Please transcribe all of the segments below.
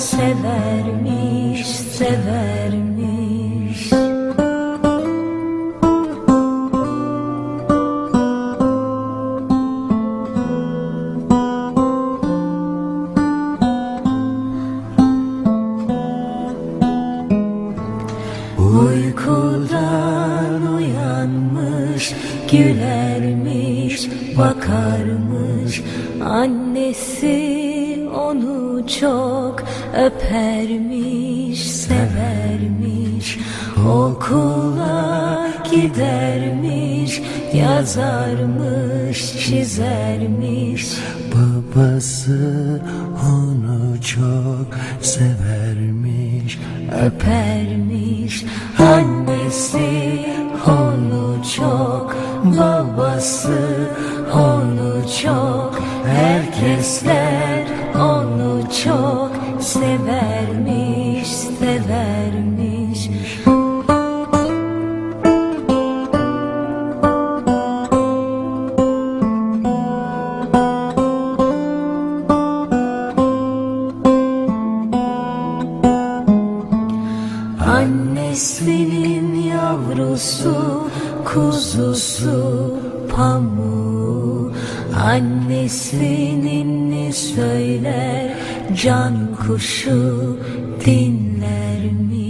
Severmiş, severmiş. Uykudan uyanmış Gülermiş bakarmış Annesi onu çok öpermiş Severmiş. Okula gidermiş Yazarmış çizermiş. Babası onu çok severmiş öpermiş. Annesi Annesinin yavrusu, kuzusu, pamuğu. Annesinin ne söyler, can kuşu dinlermiş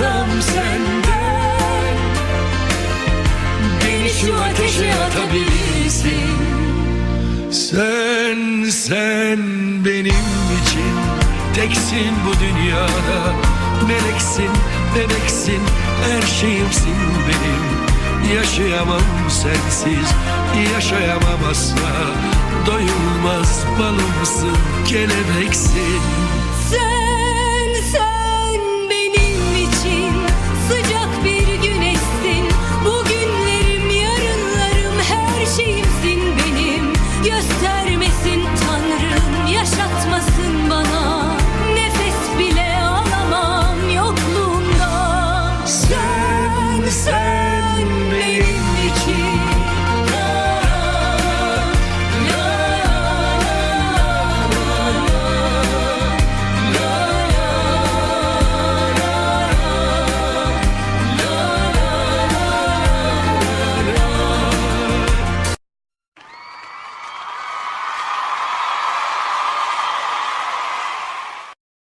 Çağırsam senden Beni şu ateşe atabilirsin. Sen, sen benim için Teksin bu dünyada. Meleksin, meleksin Her şeyimsin benim. Yaşayamam sensiz Yaşayamam asla. Doyulmaz balımsın Kelebeksin. Sen